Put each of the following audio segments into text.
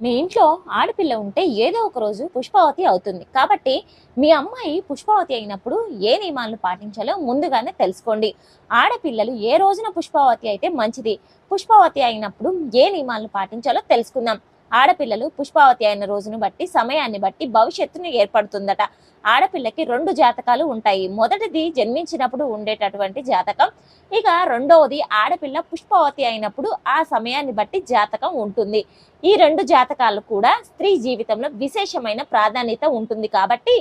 మీ ఇంట్లో ఆడపిల్ల ఉంటే ఏదో ఒక రోజు పుష్పవతి అవుతుంది. కాబట్టి మీ అమ్మాయి పుష్పవతి అయినప్పుడు ఏ నియమాలను పాటించాలో ముందుగానే తెలుసుకోండి. ఆడపిల్లలు ఏ రోజున పుష్పవతి అయితే మంచిది? పుష్పవతి అయినప్పుడు ఏ నియమాలను పాటించాలో తెలుసుకుందాం. ఆడపిల్లలు పుష్పావతి అయిన రోజును బట్టి సమయాన్ని బట్టి భవిష్యత్తును ఏర్పడుతుందట. ఆడపిల్లకి రెండు జాతకాలు ఉంటాయి. మొదటిది జన్మించినప్పుడు ఉండేటటువంటి జాతకం. ఇక రెండవది ఆడపిల్ల పుష్పవతి అయినప్పుడు ఆ సమయాన్ని బట్టి జాతకం ఉంటుంది. ఈ రెండు జాతకాలు కూడా స్త్రీ జీవితంలో విశేషమైన ప్రాధాన్యత ఉంటుంది కాబట్టి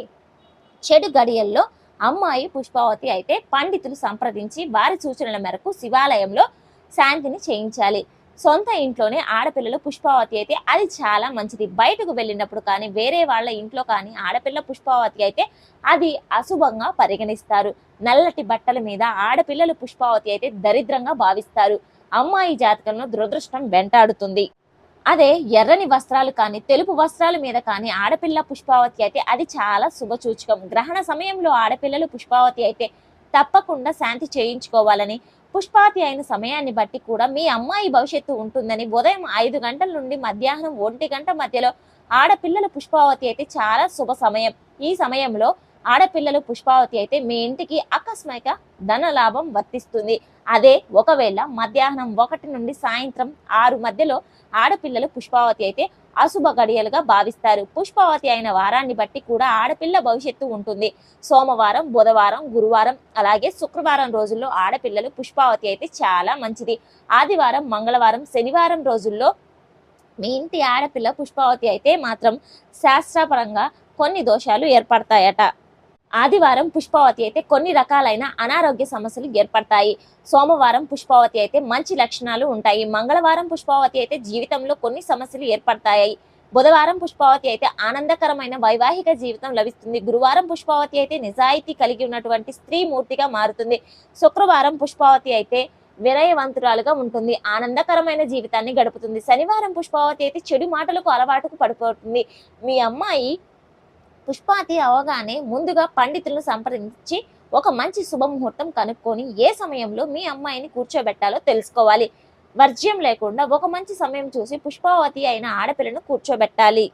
చెడు గడియల్లో అమ్మాయి పుష్పావతి అయితే పండితులు సంప్రదించి వారి సూచనల మేరకు శివాలయంలో శాంతిని చేయించాలి. సొంత ఇంట్లోనే ఆడపిల్లలు పుష్పావతి అయితే అది చాలా మంచిది. బయటకు వెళ్ళినప్పుడు కానీ వేరే వాళ్ళ ఇంట్లో కానీ ఆడపిల్ల పుష్పావతి అయితే అది అశుభంగా పరిగణిస్తారు. నల్లటి బట్టల మీద ఆడపిల్లలు పుష్పావతి అయితే దరిద్రంగా భావిస్తారు. అమ్మాయి జాతకంలో దురదృష్టం వెంటాడుతుంది. అదే ఎర్రని వస్త్రాలు కానీ తెలుపు వస్త్రాల మీద కానీ ఆడపిల్ల పుష్పావతి అయితే అది చాలా శుభసూచకం గ్రహణ సమయంలో ఆడపిల్లలు పుష్పావతి అయితే తప్పకుండా శాంతి చేయించుకోవాలని పుష్పాతి అయిన సమయాన్ని బట్టి కూడా మీ అమ్మాయి భవిష్యత్తు ఉంటుందని ఉదయం ఐదు గంటల నుండి మధ్యాహ్నం ఒంటి గంట మధ్యలో ఆడపిల్లల పుష్పావతి అయితే చాలా శుభ సమయం. ఈ సమయంలో ఆడపిల్లలు పుష్పావతి అయితే మీ ఇంటికి ఆకస్మిక ధన లాభం వర్తిస్తుంది. అదే ఒకవేళ మధ్యాహ్నం ఒకటి నుండి సాయంత్రం ఆరు మధ్యలో ఆడపిల్లలు పుష్పావతి అయితే అశుభ గడియలుగా భావిస్తారు. పుష్పవతి అయిన వారాన్ని బట్టి కూడా ఆడపిల్ల భవిష్యత్తు ఉంటుంది. సోమవారం బుధవారం గురువారం అలాగే శుక్రవారం రోజుల్లో ఆడపిల్లలు పుష్పావతి అయితే చాలా మంచిది. ఆదివారం మంగళవారం శనివారం రోజుల్లో మీ ఇంటి ఆడపిల్ల పుష్పావతి అయితే మాత్రం శాస్త్రపరంగా కొన్ని దోషాలు ఏర్పడతాయట. ఆదివారం పుష్పావతి అయితే కొన్ని రకాలైన అనారోగ్య సమస్యలు ఏర్పడతాయి. సోమవారం పుష్పావతి అయితే మంచి లక్షణాలు ఉంటాయి. మంగళవారం పుష్పావతి అయితే జీవితంలో కొన్ని సమస్యలు ఏర్పడతాయి. బుధవారం పుష్పావతి అయితే ఆనందకరమైన వైవాహిక జీవితం లభిస్తుంది. గురువారం పుష్పావతి అయితే నిజాయితీ కలిగి ఉన్నటువంటి స్త్రీ మూర్తిగా మారుతుంది. శుక్రవారం పుష్పావతి అయితే వినయవంతురాలుగా ఉంటుంది. ఆనందకరమైన జీవితాన్ని గడుపుతుంది. శనివారం పుష్పావతి అయితే చెడు మాటలకు అలవాటుకు పడిపోతుంది. మీ అమ్మాయి పుష్పాతి అవగానే ముందుగా పండితులను సంప్రదించి ఒక మంచి శుభముహూర్తం కనుక్కొని ఏ సమయంలో మీ అమ్మాయిని కూర్చోబెట్టాలో తెలుసుకోవాలి. వర్జ్యం లేకుండా ఒక మంచి సమయం చూసి పుష్పావతి అయిన ఆడపిల్లను కూర్చోబెట్టాలి.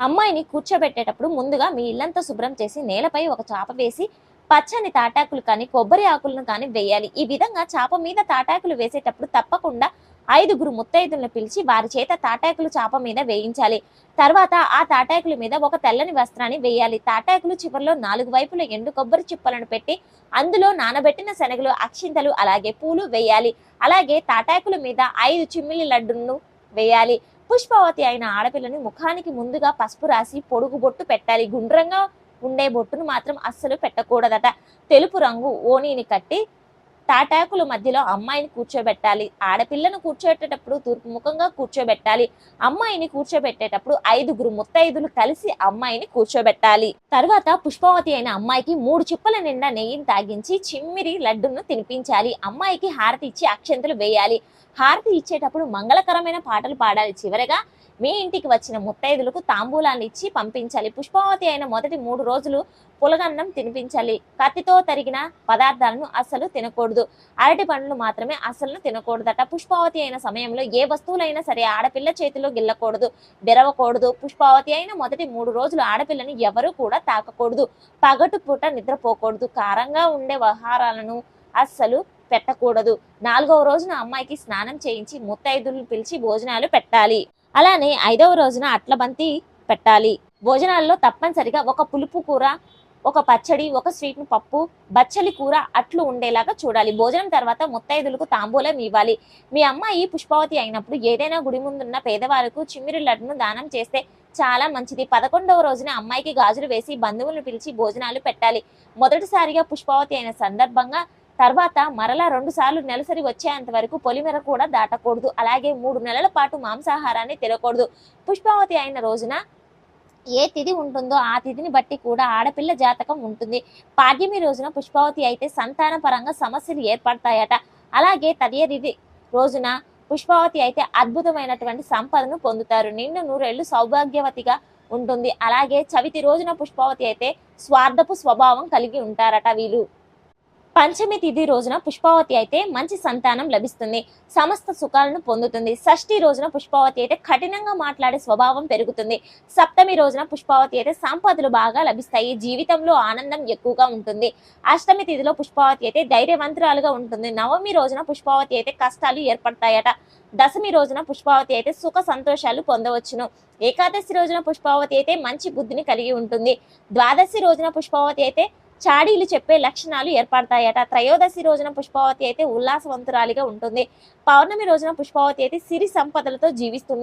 అమ్మాయిని కూర్చోబెట్టేటప్పుడు ముందుగా మీ ఇల్లంతా శుభ్రం చేసి నేలపై ఒక చాప వేసి పచ్చని తాటాకులు కానీ కొబ్బరి ఆకులను కానీ వేయాలి. ఈ విధంగా చాప మీద తాటాకులు వేసేటప్పుడు తప్పకుండా ఐదుగురు ముత్తైదులను పిలిచి వారి చేత తాటాకులు చాప మీద వేయించాలి. తర్వాత ఆ తాటాకుల మీద ఒక తెల్లని వస్త్రాన్ని వేయాలి. తాటాకులు చివరిలో నాలుగు వైపుల ఎండు కొబ్బరి చిప్పలను పెట్టి అందులో నానబెట్టిన శనగలు అక్షింతలు అలాగే పూలు వేయాలి. అలాగే తాటాకుల మీద ఐదు చిమ్మిలి లడ్డును వేయాలి. పుష్పవతి అయిన ఆడపిల్లని ముఖానికి ముందుగా పసుపు రాసి పొడుగు బొట్టు పెట్టాలి. గుండ్రంగా ఉండే బొట్టును మాత్రం అస్సలు పెట్టకూడదట. తెలుపు రంగు ఓనీని కట్టి తాటాకుల మధ్యలో అమ్మాయిని కూర్చోబెట్టాలి. ఆడపిల్లను కూర్చోబెట్టేటప్పుడు తూర్పు ముఖంగా కూర్చోబెట్టాలి. అమ్మాయిని కూర్చోబెట్టేటప్పుడు ఐదుగురు ముత్తైదులు కలిసి అమ్మాయిని కూర్చోబెట్టాలి. తర్వాత పుష్పవతి అయిన అమ్మాయికి మూడు చిప్పల నిండా నెయ్యిని తాగించి చిమ్మిరి లడ్డును తినిపించాలి. అమ్మాయికి హారతి ఇచ్చి అక్షంతలు వేయాలి. హారతి ఇచ్చేటప్పుడు మంగళకరమైన పాటలు పాడాలి. చివరగా మీ ఇంటికి వచ్చిన ముత్తైదులకు తాంబూలాన్ని ఇచ్చి పంపించాలి. పుష్పవతి అయిన మొదటి మూడు రోజులు పులగన్నం తినిపించాలి. కత్తితో తరిగిన పదార్థాలను అస్సలు తినకూడదు. అరటి పండ్లు మాత్రమే అస్సలు తినకూడదట. పుష్పావతి అయిన సమయంలో ఏ వస్తువులైనా సరే ఆడపిల్ల చేతిలో గిల్లకూడదు బెరవకూడదు. పుష్పావతి అయిన మొదటి మూడు రోజులు ఆడపిల్లను ఎవరూ కూడా తాకకూడదు. పగటు పూట నిద్రపోకూడదు. కారంగా ఉండే ఆహారాలను అస్సలు పెట్టకూడదు. నాలుగవ రోజున అమ్మాయికి స్నానం చేయించి ముత్తైదులు పిలిచి భోజనాలు పెట్టాలి. అలానే ఐదవ రోజున అట్ల బంతి పెట్టాలి. భోజనాల్లో తప్పనిసరిగా ఒక పులుపు కూర ఒక పచ్చడి ఒక స్వీట్ పప్పు బచ్చలి కూర అట్లు ఉండేలాగా చూడాలి. భోజనం తర్వాత ముత్తైదులకు తాంబూలం ఇవ్వాలి. మీ అమ్మాయి పుష్పవతి అయినప్పుడు ఏదైనా గుడి ముందున్న పేదవారికి చిమ్మిరి లడ్డును దానం చేస్తే చాలా మంచిది. పదకొండవ రోజున అమ్మాయికి గాజులు వేసి బంధువులను పిలిచి భోజనాలు పెట్టాలి. మొదటిసారిగా పుష్పవతి అయిన సందర్భంగా తర్వాత మరలా రెండు సార్లు నెలసరి వచ్చేంత వరకు పొలిమెర కూడా దాటకూడదు. అలాగే మూడు నెలల పాటు మాంసాహారాన్ని తినకూడదు. పుష్పావతి అయిన రోజున ఏ తిథి ఉంటుందో ఆ తిథిని బట్టి కూడా ఆడపిల్ల జాతకం ఉంటుంది. పాడ్యమి రోజున పుష్పావతి అయితే సంతాన పరంగా సమస్యలు ఏర్పడతాయట. అలాగే తదియరిది రోజున పుష్పావతి అయితే అద్భుతమైనటువంటి సంపదను పొందుతారు. నిండు నూరేళ్ళు సౌభాగ్యవతిగా ఉంటుంది. అలాగే చవితి రోజున పుష్పవతి అయితే స్వార్థపు స్వభావం కలిగి ఉంటారట వీళ్ళు. పంచమి తిథి రోజున పుష్పావతి అయితే మంచి సంతానం లభిస్తుంది. సమస్త సుఖాలను పొందుతుంది. షష్ఠి రోజున పుష్పావతి అయితే కఠినంగా మాట్లాడే స్వభావం పెరుగుతుంది. సప్తమి రోజున పుష్పావతి అయితే సంపదలు బాగా లభిస్తాయి. జీవితంలో ఆనందం ఎక్కువగా ఉంటుంది. అష్టమి తిథిలో పుష్పావతి అయితే ధైర్యవంతురాలుగా ఉంటుంది. నవమి రోజున పుష్పావతి అయితే కష్టాలు ఏర్పడతాయట. దశమి రోజున పుష్పావతి అయితే సుఖ సంతోషాలు పొందవచ్చును. ఏకాదశి రోజున పుష్పావతి అయితే మంచి బుద్ధిని కలిగి ఉంటుంది. ద్వాదశి రోజున పుష్పావతి అయితే చాడీలు చెప్పే లక్షణాలు ఏర్పడతాయట. త్రయోదశి రోజున పుష్పావతి అయితే ఉల్లాసవంతురాలిగా ఉంటుంది. పౌర్ణమి రోజున పుష్పావతి అయితే సిరి సంపదలతో జీవిస్తుంది.